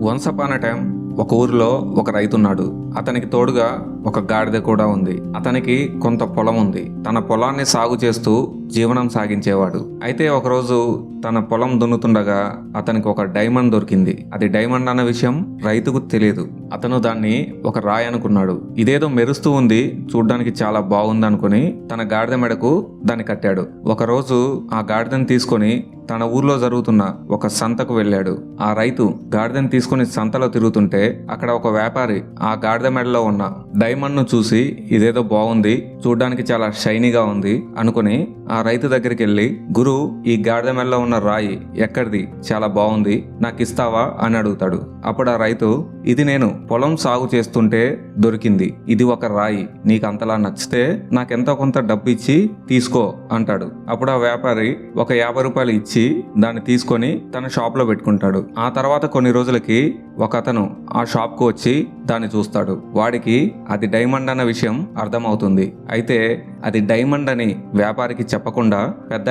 Once upon a time ఒక ఊరిలో ఒక రైతున్నాడు. అతనికి తోడుగా ఒక గాడిద కూడా ఉంది. అతనికి కొంత పొలం ఉంది. తన పొలాన్ని సాగు చేస్తూ జీవనం సాగించేవాడు. అయితే ఒకరోజు తన పొలం దున్నుతుండగా అతనికి ఒక డైమండ్ దొరికింది. అది డైమండ్ అన్న విషయం రైతుకు తెలియదు. అతను దాన్ని ఒక రాయి అనుకున్నాడు. ఇదేదో మెరుస్తూ ఉంది. చూడ్డానికి చాలా బాగుంది అనుకుని తన గాడిద మెడకు దాన్ని కట్టాడు. ఒకరోజు ఆ గాడిదను తీసుకొని తన ఊర్లో జరుగుతున్న ఒక సంతకు వెళ్ళాడు. ఆ రైతు గాడిదను తీసుకుని సంతలో తిరుగుతుంటే అక్కడ ఒక వ్యాపారి ఆ గాడిద మెడలో ఉన్న డైమండ్ డైమండ్ను చూసి ఇదేదో బాగుంది. చూడ్డానికి చాలా షైనీగా ఉంది అనుకుని ఆ రైతు దగ్గరికి వెళ్ళి గురు ఈ గాడిద మెల్ల ఉన్న రాయి ఎక్కడిది? చాలా బాగుంది. నాకు ఇస్తావా? అని అడుగుతాడు. అప్పుడు ఆ రైతు ఇది నేను పొలం సాగు చేస్తుంటే దొరికింది. ఇది ఒక రాయి. నీకు అంతలా నచ్చితే నాకెంతో కొంత డబ్బు ఇచ్చి తీసుకో అంటాడు. అప్పుడు ఆ వ్యాపారి ఒక యాభై రూపాయలు ఇచ్చి దాన్ని తీసుకొని తన షాప్లో పెట్టుకుంటాడు. ఆ తర్వాత కొన్ని రోజులకి ఒక అతను ఆ షాప్కు వచ్చి దాన్ని చూస్తాడు. వాడికి అది డైమండ్ అన్న విషయం అర్థమవుతుంది. అయితే అది డైమండ్ అని వ్యాపారికి చెప్పకుండా పెద్ద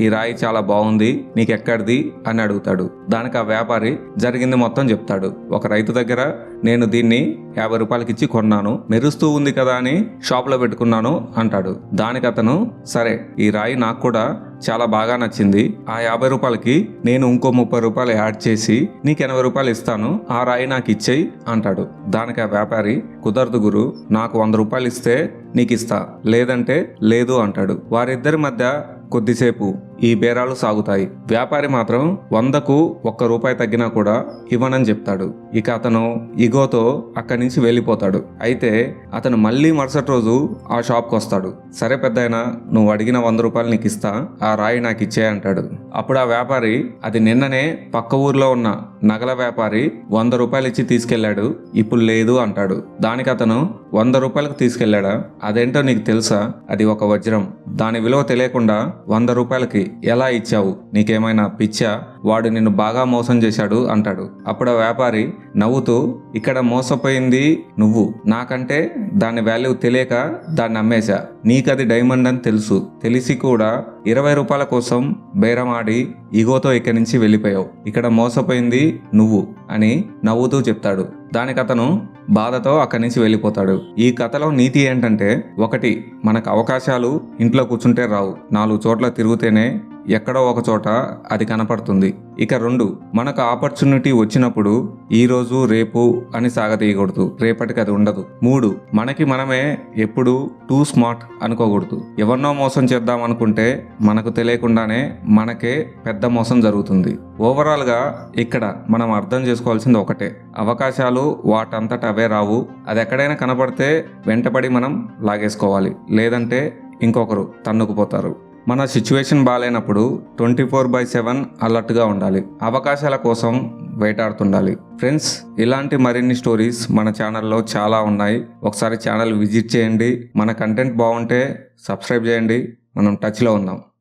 ఈ రాయి చాలా బాగుంది నీకెక్కడిది? అని అడుగుతాడు. దానికి ఆ వ్యాపారి జరిగింది మొత్తం చెప్తాడు. ఒక రైతు దగ్గర నేను దీన్ని యాభై రూపాయలకి ఇచ్చి కొన్నాను. మెరుస్తూ ఉంది కదా అని షాప్లో పెట్టుకున్నాను అంటాడు. దానికి అతను సరే ఈ రాయి నాకు కూడా చాలా బాగా నచ్చింది. ఆ యాభై రూపాయలకి నేను ఇంకో ముప్పై రూపాయలు యాడ్ చేసి నీకు ఎనభై రూపాయలు ఇస్తాను. ఆ రాయి నాకు ఇచ్చేయి అంటాడు. దానికి ఆ వ్యాపారి కుదరదు గురు నాకు వంద రూపాయలు ఇస్తే నీకు ఇస్తా. లేదంటే లేదు అంటాడు. వారిద్దరి మధ్య కొద్దిసేపు ఈ బేరాలు సాగుతాయి. వ్యాపారి మాత్రం వందకు ఒక్క రూపాయి తగ్గినా కూడా ఇవ్వనని చెప్తాడు. ఇక అతను ఇగోతో అక్కడి నుంచి వెళ్ళిపోతాడు. అయితే అతను మళ్ళీ మరుసటి రోజు ఆ షాప్కి వస్తాడు. సరే పెద్దయినా నువ్వు అడిగిన వంద రూపాయలు నీకు ఇస్తా ఆ రాయి నాకు ఇచ్చే అంటాడు. అప్పుడు ఆ వ్యాపారి అది నిన్ననే పక్క ఊర్లో ఉన్న నగల వ్యాపారి వంద రూపాయలు ఇచ్చి తీసుకెళ్ళాడు ఇప్పుడు లేదు అంటాడు. దానికి అతను వంద రూపాయలకు తీసుకెళ్ళాడా అదేంటో నీకు తెలుసా? అది ఒక వజ్రం. దాని విలువ తెలియకుండా వంద రూపాయలకి ఎలా ఇచ్చావు? నీకేమైనా పిచ్చా? వాడు నిన్ను బాగా మోసం చేశాడు అంటాడు. అప్పుడు ఆ వ్యాపారి నవ్వుతూ ఇక్కడ మోసపోయింది నువ్వు. నాకంటే దాని వాల్యూ తెలియక దాన్ని అమ్మేశా నీకది డైమండ్ అని తెలుసు. తెలిసి కూడా ఇరవై రూపాయల కోసం బేరమాడి ఈగోతో ఇక్కడి నుంచి వెళ్ళిపోయావు. ఇక్కడ మోసపోయింది నువ్వు అని నవ్వుతూ చెప్తాడు. దానికి అతను బాధతో అక్కడి నుంచి వెళ్ళిపోతాడు. ఈ కథలో నీతి ఏంటంటే ఒకటి మనకు అవకాశాలు ఇంట్లో కూర్చుంటే రావు. నాలుగు చోట్ల తిరుగుతేనే ఎక్కడో ఒక చోట అది కనపడుతుంది. ఇక రెండు మనకు ఆపర్చునిటీ వచ్చినప్పుడు ఈ రోజు రేపు అని సాగతీయకూడదు రేపటికి అది ఉండదు. మూడు మనకి మనమే ఎప్పుడు టూ స్మార్ట్ అనుకోకూడదు. ఎవరినో మోసం చేద్దాం అనుకుంటే మనకు తెలియకుండానే మనకే పెద్ద మోసం జరుగుతుంది. ఓవరాల్గా ఇక్కడ మనం అర్థం చేసుకోవాల్సింది ఒకటే. అవకాశాలు వాటంతట అవే రావు. అది ఎక్కడైనా కనపడితే వెంటపడి మనం లాగేసుకోవాలి. లేదంటే ఇంకొకరు తన్నుకుపోతారు. మన సిచ్యువేషన్ బాగాలేనప్పుడు ట్వంటీ ఫోర్ బై సెవెన్ అలర్ట్గా ఉండాలి. అవకాశాల కోసం వేటాడుతుండాలి. ఫ్రెండ్స్ ఇలాంటి మరిన్ని స్టోరీస్ మన ఛానల్లో చాలా ఉన్నాయి. ఒకసారి ఛానల్ విజిట్ చేయండి. మన కంటెంట్ బాగుంటే సబ్స్క్రైబ్ చేయండి. మనం టచ్లో ఉందాం